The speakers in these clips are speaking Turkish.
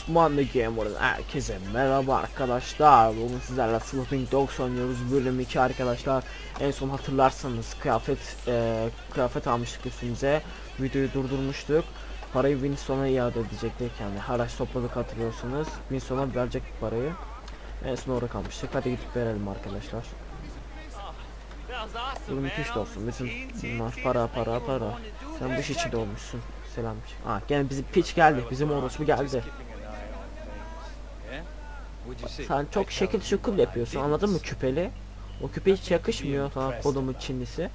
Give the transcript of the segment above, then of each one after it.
Osmanlı Gamer'ın herkese merhaba arkadaşlar. Bugün sizlerle Sleeping Dogs oynuyoruz. Bölüm 2 arkadaşlar. En son hatırlarsanız kıyafet e, kıyafet almıştık üstümüze. Videoyu durdurmuştuk. Parayı Winston'a iade edecektik yani haraç topladık hatırlıyorsunuz. Winston'a verecek parayı. En son orada kalmıştık. Hadi gidip verelim arkadaşlar. Bölüm 2 işte olsun. Bütün bunlar para para para. Sen bu iş içinde olmuşsun. Selam. Aa gene bizim piç geldi. Bizim orospu geldi. Sen çok şekil şukul yapıyorsun anladın mı küpeli? O küpe hiç yakışmıyor sana kodumun Çinlisi.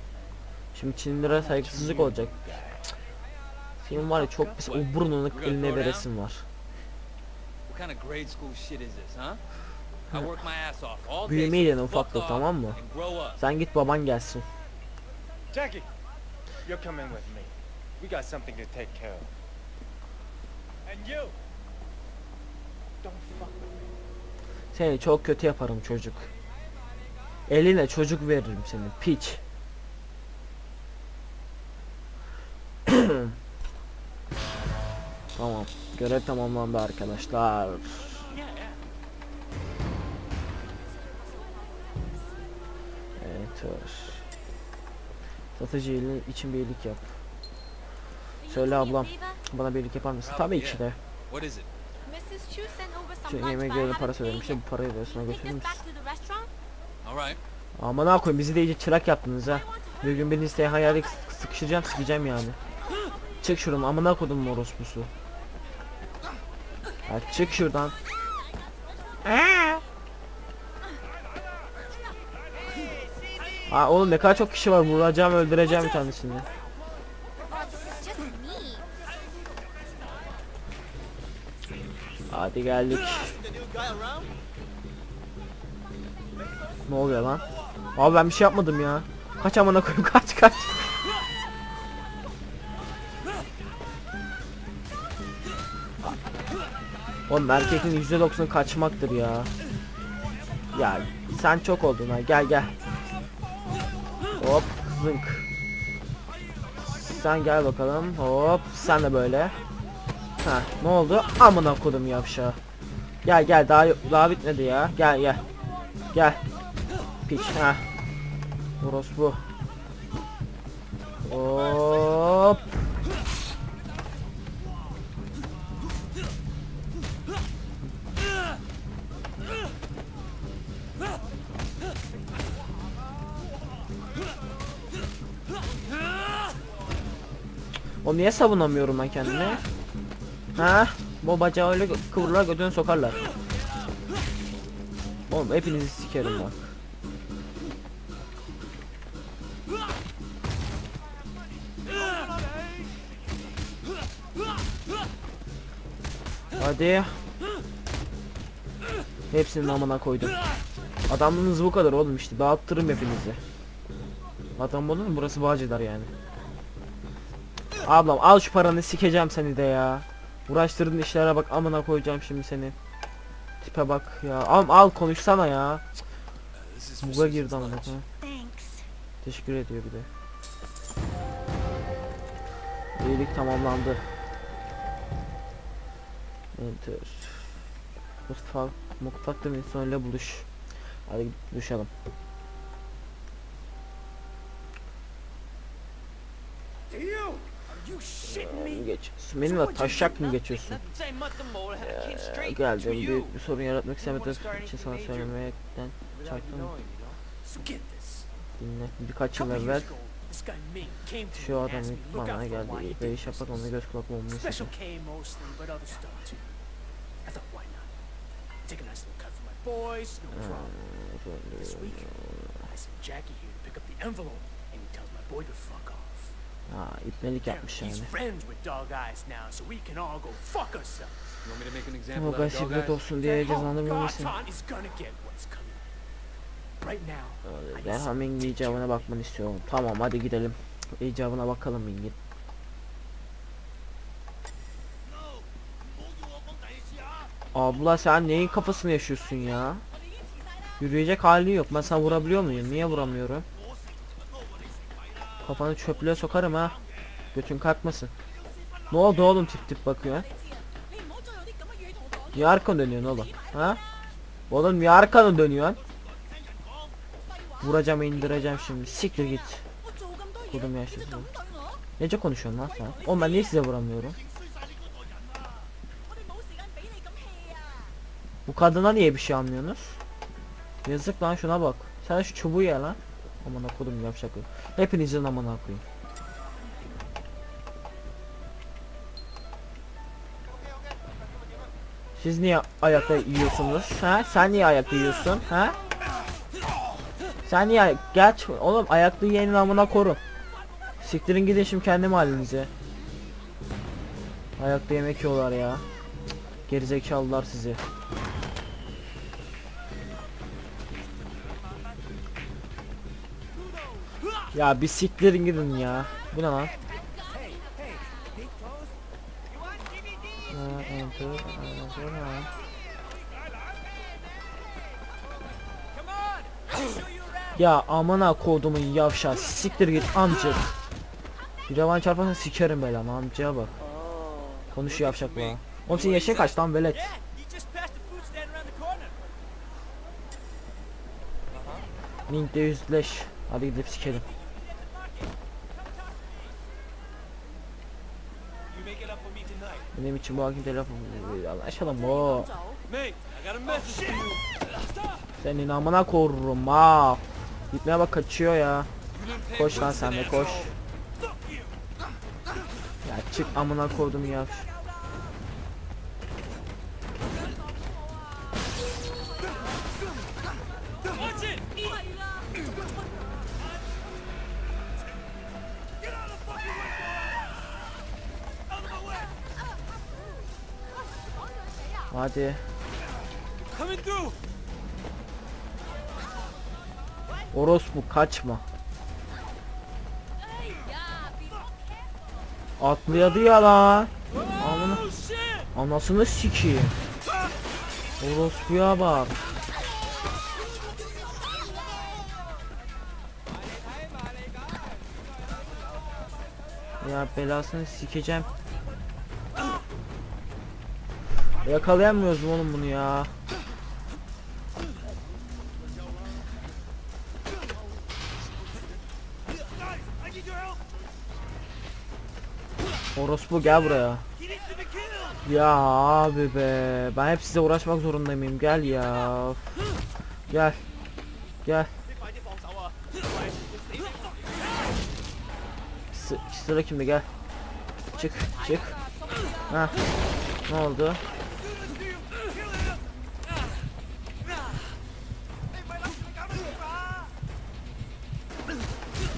Şimdi Çinlilere saygısızlık olacak. Senin var ya çok pis o burnunu eline veresin var. What kind of grade school shit is this, huh? I work my ass off all day. Büyümeyi dene off tamam mı? Sen git baban gelsin. Jackie, you're coming with me. We got something to take care of. And you, don't fuck with me. Seni çok kötü yaparım çocuk. Eline çocuk veririm senin piç. tamam. Görev tamamlandı arkadaşlar. Evet. Satıcı için bir iyilik yap. Söyle ablam. Bana bir iyilik yapar mısın? Tabii ki de. What is it? Şu yemeklerin parası ödemiştim. Bu parayı da üstüne götürür müsün? All right. Aman ha koyayım bizi de iyice çırak yaptınız ha. Bir gün beni isteye hayali sık- sıkıştıracağım sıkacağım yani. Çık şuradan amına kodum orospusu. Ya çık şuradan. Aa oğlum ne kadar çok kişi var vuracağım öldüreceğim bir tanesini. Hadi geldik. Ne oluyor lan? Abi ben bir şey yapmadım ya. Kaç amına koyayım kaç kaç. Oğlum erkekin %90'ı kaçmaktır ya. Ya sen çok oldun ha gel gel. Hop zınk. Sen gel bakalım hop sen de böyle. Ha ne oldu? Amına kodum yavşağı. Gel gel daha daha bitmedi ya. Gel gel. Gel. Piç ha. Orospu. Hop. O niye savunamıyorum ben kendimi? Ha? Bu bacağı öyle kıvırırlar götünü sokarlar. Oğlum hepinizi sikerim bak. Hadi. Hepsinin amına koydum. Adamlığınız bu kadar oğlum işte dağıttırım hepinizi. Adam mu? Burası Bağcılar yani. Ablam al şu paranı sikeceğim seni de ya. Uğraştırdığın işlere bak amına koyacağım şimdi seni. Tipe bak ya. Al, al konuşsana ya. Buga girdi amına. Teşekkür ediyor bir de. İyilik tamamlandı. Enter. Mutfakta Wilson ile buluş. Hadi gidip buluşalım. You, are you shitting me? Ee, geçiyorsun. Benimle taşak mı geçiyorsun? Ee, geldim büyük bir sorun yaratmak istemedim için sana söylemekten çaktım. Dinle. Birkaç yıl evvel şu adam ilk bana geldi ve iş yapmak onu göz kulak olmamı istedi. Special K mostly, but other stuff too. I thought, why not? Take a nice little cut for my boys, no Hmm. problem. This week, I sent Jackie here to pick up the envelope, and he tells my boy to fuck Ha ipnelik yapmış yani. he's friends with Dog Eyes now, so we can all go fuck ourselves. You want me to make an example O out kadar of dog şiddet olsun diye need Derhal Ming'in icabına bakmanı istiyorum. Tamam hadi gidelim. İcabına bakalım Ming'in. Abla sen neyin kafasını yaşıyorsun ya? Yürüyecek hali yok. Ben sana vurabiliyor muyum? Niye vuramıyorum? Kafanı çöplüğe sokarım ha. Götün kalkmasın. Ne oldu oğlum tip tip bakıyor? Niye arkanı dönüyorsun oğlum? Ha? Oğlum niye arkanı dönüyorsun? Vuracağım indireceğim şimdi. Siktir git. Kodum yaşasın. Nece konuşuyorsun lan sen? Oğlum ben niye size vuramıyorum? Bu kadına niye bir şey anlıyorsunuz? Yazık lan şuna bak. Sen şu çubuğu ye lan. Aman kodum yapacak. Hepinizin amına koyayım. Siz niye ayakta yiyorsunuz? Ha? Sen niye ayakta yiyorsun? Ha? Sen niye ay- geç oğlum ayakta yiyenin amına korun. Siktirin gidin şimdi kendi halinize. Ayakta yemek yiyorlar ya. Gerizekalılar sizi. Ya bir siktirin gidin ya. Bu ne lan? Ya amına kodumun yavşa siktir git amcık. Bir revan çarparsan sikerim belanı amcaya bak. Konuş yavşak be. Oğlum senin yaşın kaç lan velet? Link'te yüzleş. Hadi gidip sikelim. You make it up for me tonight. Benim için bu hakim telefon. Anlaşalım o. Senin amına korurum ha. Gitmeye bak kaçıyor ya. Koş lan sen de koş. Ya çık amına koydum ya. Hadi. Orospu kaçma. Atlayadı ya lan. Amına. Anasını sikiyim. Orospuya bak. Ya belasını sikeceğim. Yakalayamıyoruz oğlum bunu ya. Orospu gel buraya. Ya abi be. Ben hep size uğraşmak zorunda mıyım? Gel ya. Gel. Gel. S sıra kimde gel. Çık çık. Ha. Ne oldu?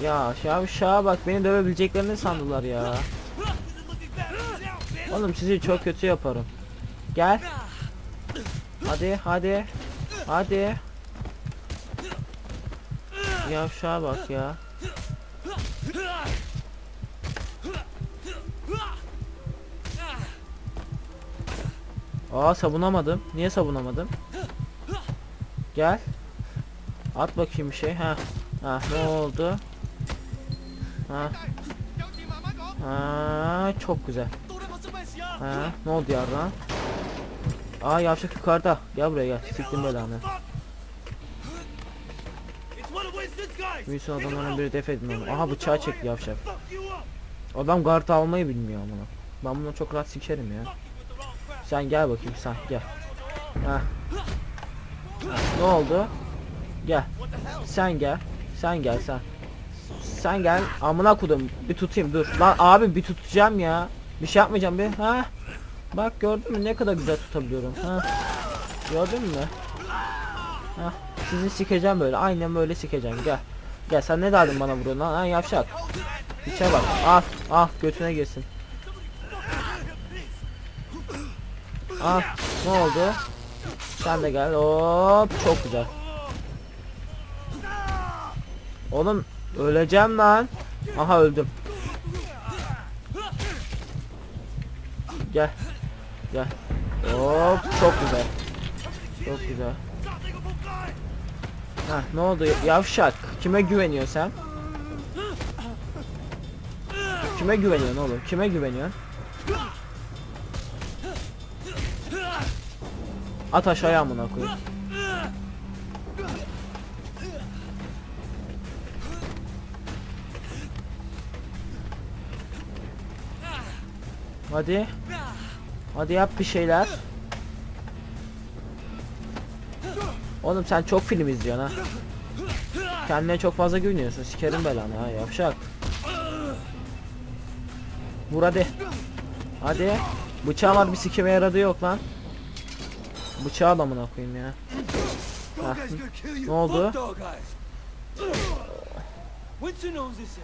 Ya şavşağa bak beni dövebileceklerini sandılar ya. Oğlum sizi çok kötü yaparım. Gel. Hadi hadi. Hadi. Yavşağa bak ya. Aa savunamadım. Niye savunamadım? Gel. At bakayım bir şey. Ha. Ha ne oldu? Ha. Ha, çok güzel. Ha, ne oldu ya lan? Aa yavşak yukarıda. Gel buraya gel. Siktim belanı. Wilson adamların biri def edin onu. Aha bıçağı çekti yavşak. Adam guard almayı bilmiyor bunu. Ben bunu çok rahat sikerim ya. Sen gel bakayım sen gel. Ha. Ne oldu? Gel. Sen gel. Sen gel sen. Sen gel. Amına kodum. Bir tutayım dur. Lan abi bir tutacağım ya. Bir şey yapmayacağım bir. Ha? Bak gördün mü ne kadar güzel tutabiliyorum. Ha? Gördün mü? Ha? Sizi sikeceğim böyle. Aynen böyle sikeceğim. Gel. Gel sen ne derdin bana vuruyorsun lan? Ha yavşak. İçe bak. Al. Al götüne girsin. Al. Ne oldu? Sen de gel. Hop çok güzel. Oğlum öleceğim lan. Aha öldüm. Gel. Gel. Hop çok güzel. Çok güzel. Ha ne oldu yavşak? Kime güveniyorsun sen? Kime güveniyorsun oğlum? Kime güveniyorsun? At aşağıya amına koyayım. Hadi. Hadi yap bir şeyler. Oğlum sen çok film izliyorsun ha. Kendine çok fazla güveniyorsun. Sikerim belanı ha yavşak. Vur hadi. Hadi. Bıçağım var bir sikime yaradı yok lan. Bıçağı adamına koyayım ya. Heh, Ne oldu?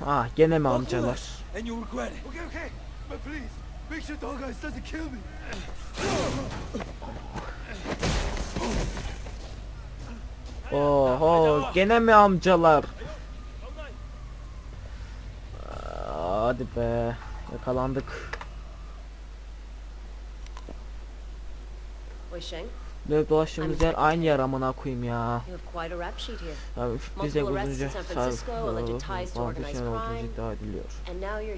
Ah gene mi amcalar? Make sure Dog Eyes doesn't kill me. Oho gene mi amcalar? Aa, Hadi be yakalandık. Wei Sheng, Dönüp dolaştığımız yer aynı yer amına koyayım ya. Abi biz de ties to falan crime. iddia ediliyor.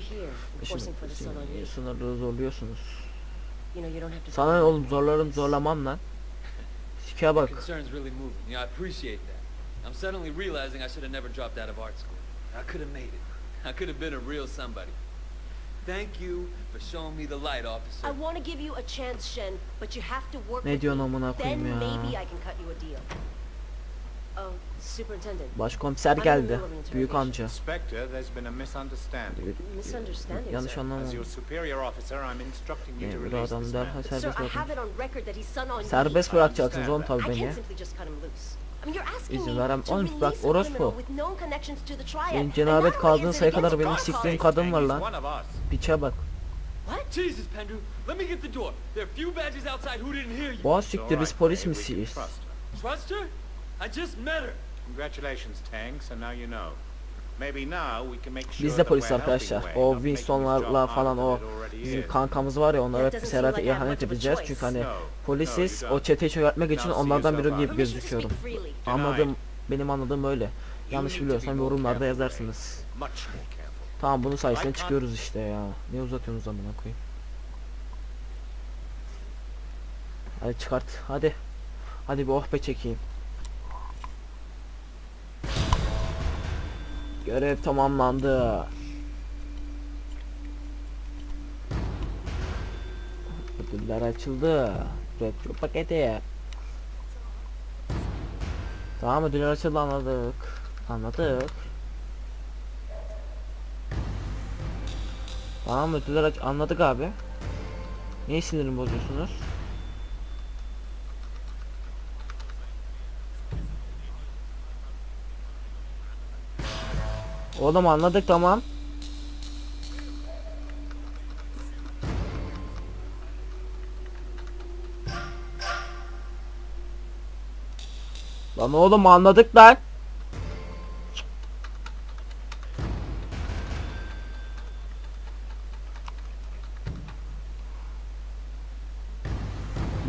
Here, Şimdi sınırları zorluyorsunuz. Sana ne oğlum zorlarım zorlamam lan. Sike bak. I'm suddenly realizing I should have never dropped out of art school. I could have made it. I could have been a real somebody. Thank you for showing me the light, officer. I want to give you a chance, Shen, but you have to work Ne with diyorsun me. amına Then koyayım ya? maybe I can cut you a deal. Oh, Superintendent. Başkomiser geldi. Büyük amca. Inspector, there's been a misunderstanding. Misunderstanding, Yanlış sir. As your superior officer, I'm instructing you to Yani bu release adam this derhal man. Sir, serbest I bırakın. have it on record that he's son on Serbest me. bırakacaksınız oğlum tabi I beni. can't simply just cut him loose. İzin verem- oğlum bak, orospu. And cenabet kaldığın sayı kadar benim siktiğim kadın var lan. Piçe bak. What? Jesus, Pendu, let me get the door. There are few badges outside who didn't hear you. Boğaz siktir biz polis misiyiz? trust her. Trust her? I just met her. Congratulations, Tang, so now you know. Biz de polis arkadaşlar. O Winston'larla falan o bizim kankamız var ya onlara hep have ihanet edeceğiz çünkü hani polisiz o çeteyi çökertmek için onlardan biri gibi gözüküyorum. Anladım. Benim anladığım öyle. Yanlış biliyorsam yorumlarda yazarsınız. Tamam bunun sayesinde çıkıyoruz işte ya. Ne uzatıyorsunuz amına koyayım. Hadi çıkart. Hadi. Hadi bir oh be çekeyim. Görev tamamlandı. Ödüller açıldı. Retro paketi. Tamam ödüller açıldı anladık. Anladık. Tamam ödüller aç anladık abi. Niye sinirimi bozuyorsunuz? Oğlum anladık tamam. Lan oğlum anladık lan.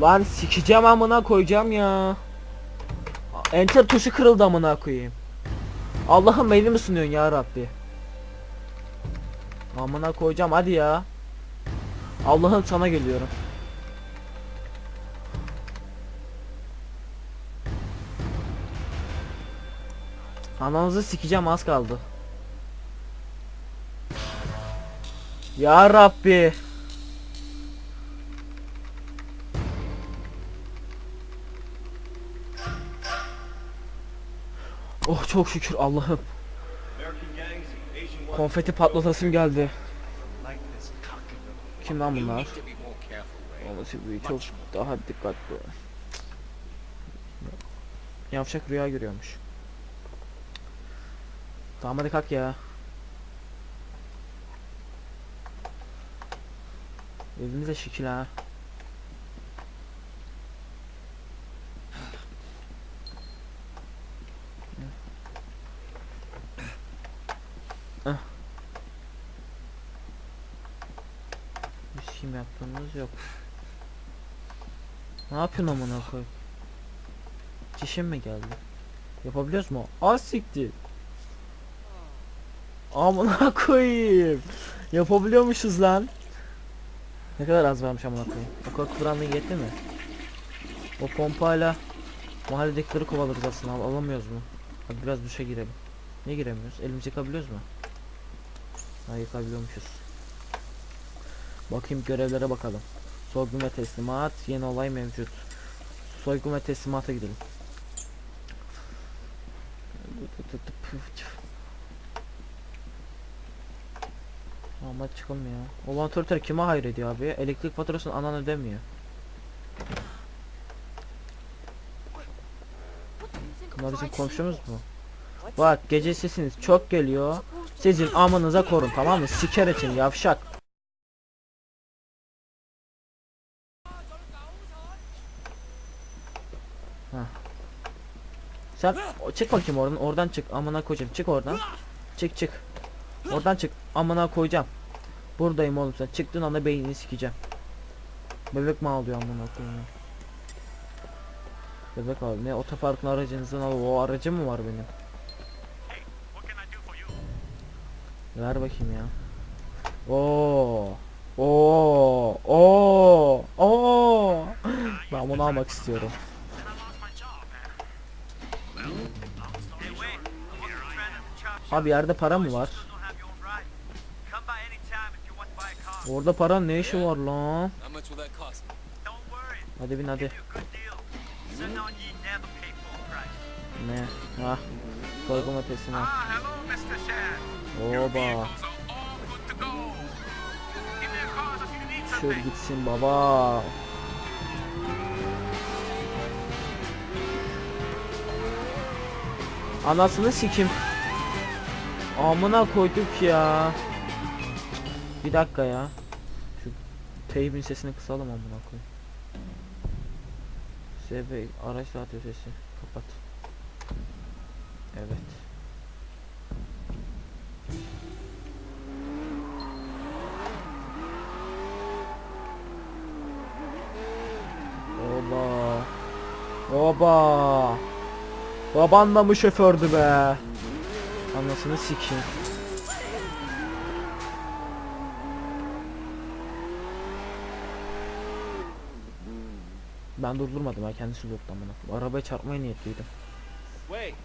Lan sikeceğim amına koyacağım ya. Enter tuşu kırıldı amına koyayım. Allah'ım beni mi sunuyorsun ya Rabbi? Amına koyacağım hadi ya. Allah'ım sana geliyorum. Ananızı sikeceğim az kaldı. Ya Rabbi. Çok şükür Allah'ım. Konfeti patlatasım geldi. Kim lan bunlar? Olması bir çok daha dikkatli. Yavşak rüya görüyormuş. Tamam hadi kalk ya. Evimize şekil ha. Ah. Bir şey mi yaptığımız yok. Ne yapıyorsun amına koy? Çişim mi geldi? Yapabiliyoruz mu? Az siktir. Amına koyayım. Yapabiliyormuşuz lan. Ne kadar az varmış amına koyayım. O kadar kullandığın yetti mi? O pompayla mahalledekileri kovalarız aslında al- alamıyoruz mu? Hadi biraz duşa girelim. Niye giremiyoruz? Elimizi yıkabiliyoruz mu? Ha yıkabiliyormuşuz. Bakayım görevlere bakalım. Soygun ve teslimat. Yeni olay mevcut. Soygun ve teslimata gidelim. Ama çıkılmıyor. O vantilatör kime hayır ediyor abi? Elektrik faturasını anan ödemiyor. Bunlar bizim komşumuz mu? Bak gece sesiniz çok geliyor. Sizin amanıza korun tamam mı? Siker için yavşak. Sen çık bakayım oradan. Oradan çık. Amına koyacağım. Çık oradan. Çık çık. Oradan çık. Amına koyacağım. Buradayım oğlum sen. Çıktığın anda beynini sikeceğim. Bebek mi ağlıyor amına koyayım? ya? Bebek abi ne otoparkın aracınızdan al. O aracım mı var benim? Ver bakayım ya. Oo. Oo. Oo. Oo. Ben bunu almak istiyorum. Abi yerde para mı var? Orada para ne işi var lan? Hadi bin hadi. Ne? Ha. Soygun ötesi var. Oba. Şöyle gitsin baba. Anasını sikim. Amına koyduk ya. Bir dakika ya. Şu teybin sesini kısalım amına koy. SB araç radyo sesi kapat. Evet. Oba. Oba. Baban da mı şofördü be? Anasını sikeyim. Ben durdurmadım ha kendisi durdu amına. Arabaya çarpmaya niyetliydim. Wait.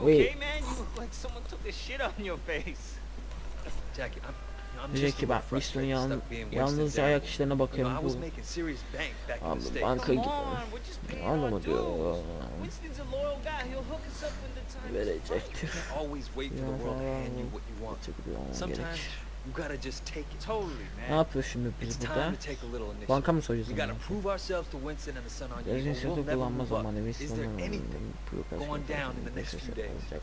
Okay, man? You look like someone took the shit on your face. Jackie, I'm Diyecek ki ben yalnızca Winston's ayak işlerine bakıyorum. Bu Abi banka our anlamadı ya. Verecektir. Ne yapıyor şimdi biz burada? Banka mı soyuyoruz? We gotta amına? prove ourselves to Winston and the son on you. Gezgin or we'll sözü kullanma zamanı Is there Winston'un anything? going down in the next few days?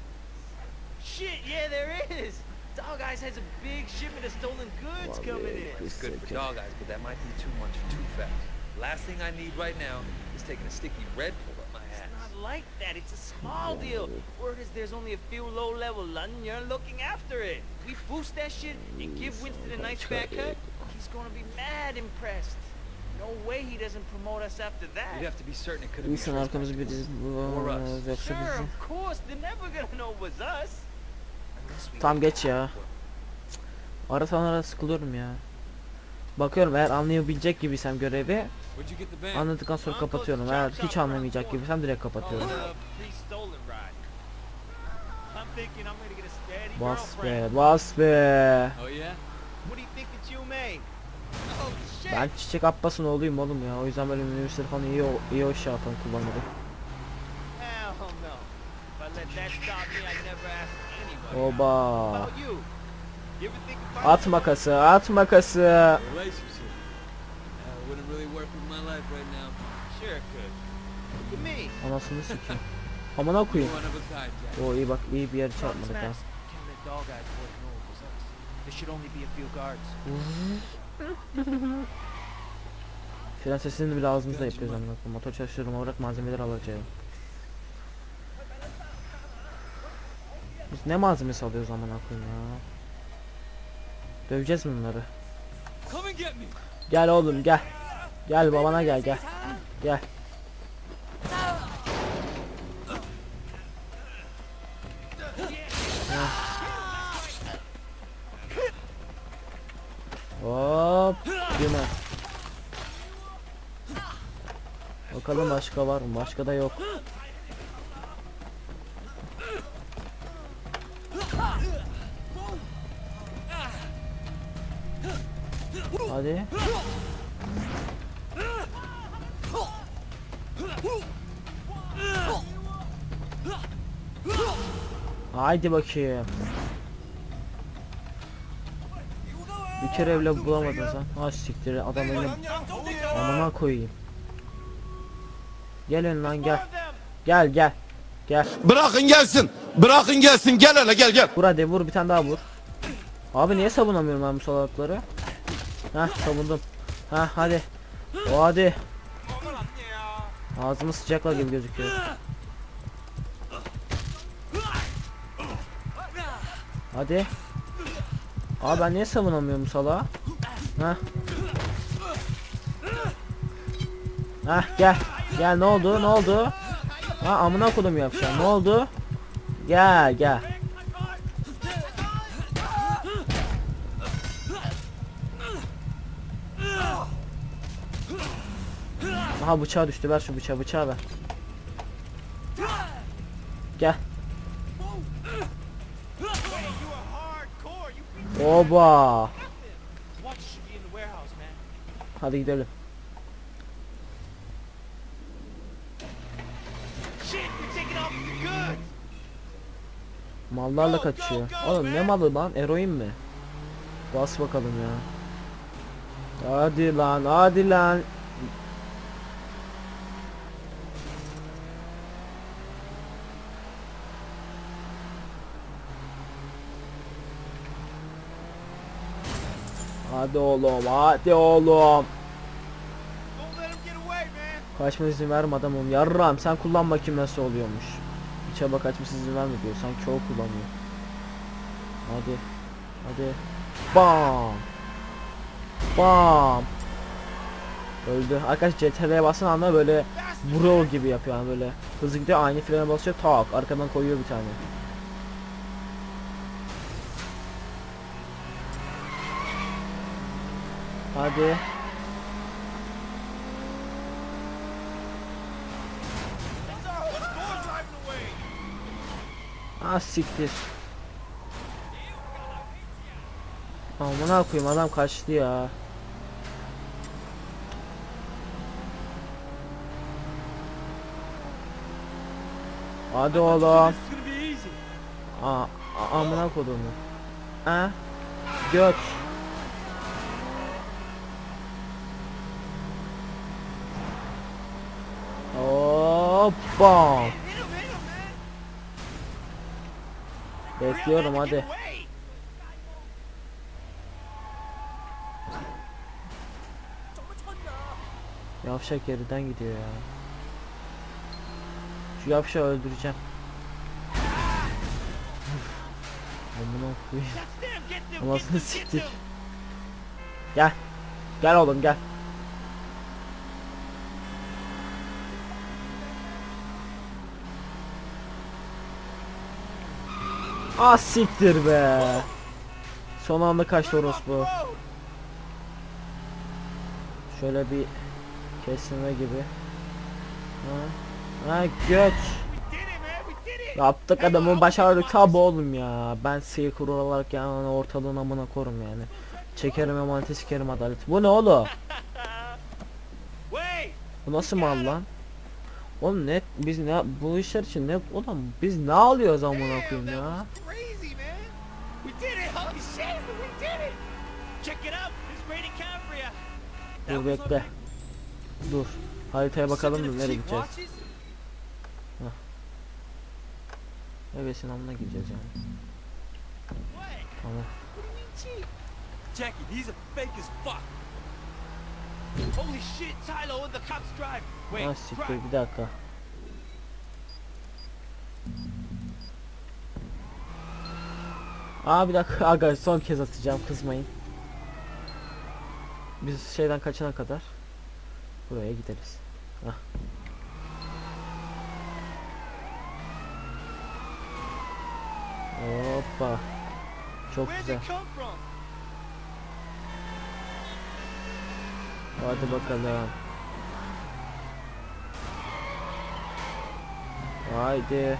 Shit, yeah, there is. Dog Eyes has a big shipment of stolen goods coming in. It's good for dog eyes, but that might be too much too fast. Last thing I need right now is taking a sticky red pill up my ass. It's ass. not like that. It's a small deal. Word is there's only a few low-level London You're looking after it. We boost that shit and give Winston a nice fat cut. He's gonna be mad impressed. No way he doesn't promote us after that. We'd have to be certain it could have İnsan been arkamızı bir Or us. Sure, of course. They're never gonna know it was us. Tam geç ya. Ara ara sıkılıyorum ya. Bakıyorum eğer anlayabilecek gibiysem görevi anladıktan sonra kapatıyorum. Eğer hiç anlamayacak gibiysem direkt kapatıyorum. Bas be, bas be. Ben Çiçek Abbas'ın oğluyum oğlum ya. O yüzden böyle minibüsleri falan iyi iyi o şey yapan kullanırım. Oba. At makası, at makası. Anasını sikeyim. Amına koyayım. O iyi bak iyi bir yer çarpmadık ha. Fren sesini bile ağzımızda yapıyoruz amına koyayım. Motor çalıştırma olarak malzemeler alacağım. Ne malzemesi alıyoruz amına koyayım ya? Döveceğiz bunları? Gel oğlum gel. Gel babana gel gel. Gel. Hop. Yine. Bakalım başka var mı? Başka da yok. Haydi bakayım. Bir kere bile bulamadın sen. Ha siktir adam benim amına koyayım. Gelin lan gel. Gel gel. Gel. Bırakın gelsin. Bırakın gelsin. Gel hele gel gel. Vur hadi vur bir tane daha vur. Abi niye savunamıyorum ben bu salakları? Heh savundum. Heh hadi. O hadi. Ağzımı sıcaklar gibi gözüküyor. Hadi. Abi ben niye savunamıyorum salağı? Heh. Heh gel. Gel ne oldu ne oldu? Ha amına kodum yapacağım. Ne oldu? Gel gel. Aha bıçağı düştü ver şu bıçağı bıçağı ver. Gel. Oba. Hadi gidelim. Mallarla kaçıyor. Oğlum ne malı lan? Eroin mi? Bas bakalım ya. Hadi lan, hadi lan. Hadi oğlum, hadi oğlum. Kaçma izin verme adamım. Yarram sen kullan bakayım nasıl oluyormuş. Bir çaba kaçma izin verme diyor. Sanki o kullanıyor. Hadi. Hadi. Bam. Bam. Öldü. Arkadaş CTRL'ye basın anda böyle bro gibi yapıyor yani böyle. Hızlı gidiyor aynı frene basıyor tak arkadan koyuyor bir tane. Hadi. Ah siktir. Amına koyayım adam kaçtı ya. Hadi oğlum. Aa, amına kodumu. Ha? Göt. Hoppa. Bekliyorum hadi. Yavşak geriden gidiyor ya. Şu yavşağı öldüreceğim. Amına koyayım. Anasını siktir. Gel. Gel oğlum gel. Ah siktir be. Son anda kaçtı orospu. Şöyle bir kesme gibi. Ha, ha göt. Yaptık adamı başardık tabi oğlum ya. Ben kuru olarak yani ortalığın amına korum yani. Çekerim emaneti sikerim adalet. Bu ne oğlum? Bu nasıl mal lan? Oğlum ne biz ne bu işler için ne oğlum biz ne alıyoruz amına koyayım ya? Dur bekle. Dur. Haritaya bakalım da nereye gideceğiz? Evesin amına gideceğiz yani. Tamam. Jackie, he's a fake as fuck. Ah siktir drive. bir dakika. Aa bir dakika aga son kez atacağım kızmayın. Biz şeyden kaçana kadar buraya gideriz. Hah. Hoppa. Çok güzel. Hadi bakalım. Haydi.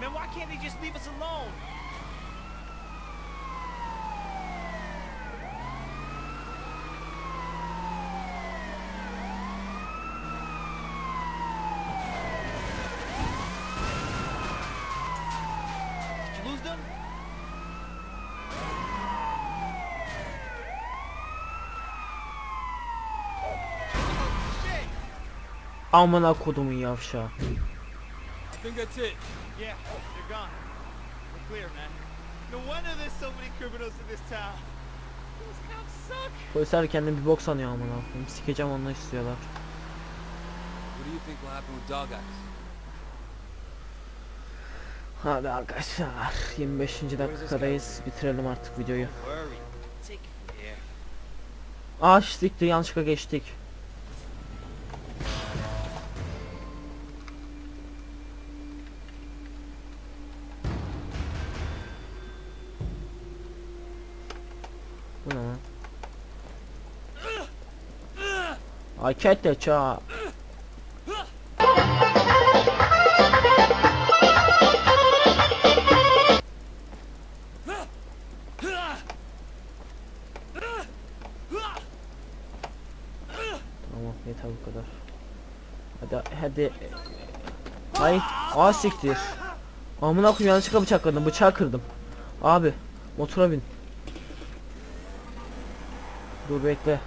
Man, why can't they just leave us alone? Those cops suck. Polisler kendini bir bok sanıyor amına koyayım. Sikeceğim onu istiyorlar. What do you think will happen with Dog Eyes? Hadi arkadaşlar 25. dakikadayız. Bitirelim artık videoyu. Aa siktir yanlışlıkla geçtik. Ay kette ça. Tamam yeter bu kadar. Hadi hadi. Ay aa siktir. Amına koyayım yanlışlıkla bıçakladım bıçağı kırdım. Abi motora bin. Dur bekle.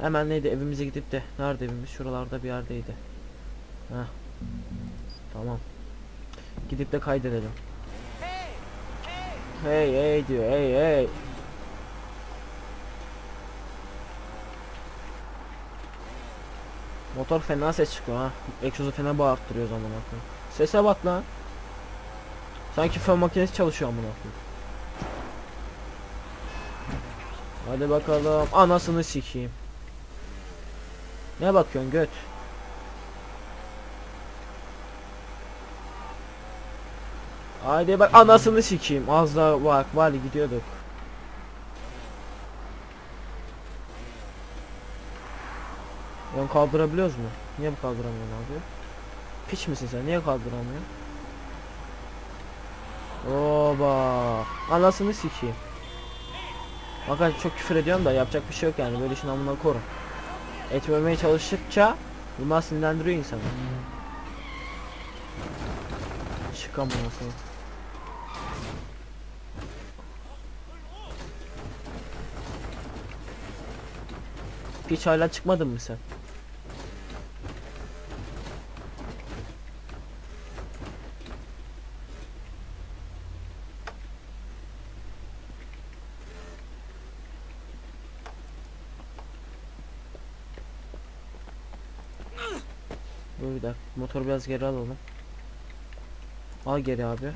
Hemen neydi evimize gidip de nerede evimiz şuralarda bir yerdeydi. Heh. Tamam. Gidip de kaydedelim. Hey hey diyor hey hey. Motor fena ses çıkıyor ha. Egzozu fena bağırttırıyor zaman akıllı. Sese bak lan. Sanki fön makinesi çalışıyor amına. Hadi bakalım. Anasını sikeyim. Ne bakıyorsun göt? Haydi bak anasını sikeyim. Az daha bak ya, gidiyorduk. Onu kaldırabiliyoruz mu? Niye bu kaldıramıyorsun abi? Piç misin sen? Niye kaldıramıyorsun? Oba. Anasını sikeyim. Bakın çok küfür ediyorum da yapacak bir şey yok yani böyle işin amına korum. Etmemeye çalıştıkça bunlar sinirlendiriyor insanı. Çık amına koyayım. Piç hala çıkmadın mı sen? Motoru biraz geri alalım. Al geri abi.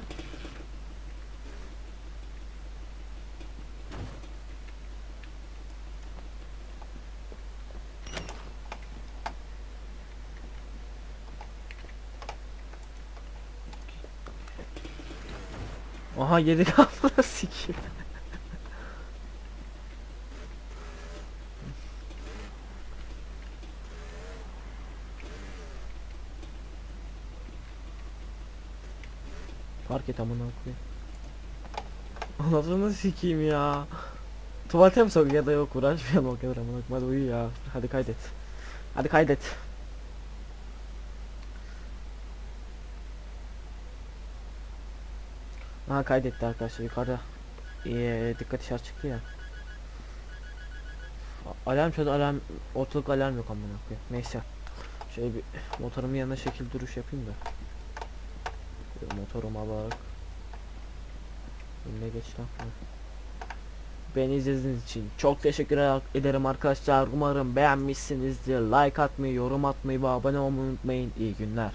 Aha yedi kafana sikeyim. Fark et amına koyayım. Anasını sikeyim ya. Tuvalete mi sok ya da yok uğraşmayalım o kadar amına koyayım. Hadi uyu ya. Hadi kaydet. Hadi kaydet. Aha kaydetti arkadaşlar yukarıda. Ee, dikkat işareti çıktı ya. Alarm çaldı alarm ortalık alarm yok amına koyayım. Neyse. Şöyle bir motorumun yanına şekil duruş yapayım da. Şöyle motoruma bak. Önüne geç lan. Beni izlediğiniz için çok teşekkür ederim arkadaşlar. Umarım beğenmişsinizdir. Like atmayı, yorum atmayı ve abone olmayı unutmayın. İyi günler.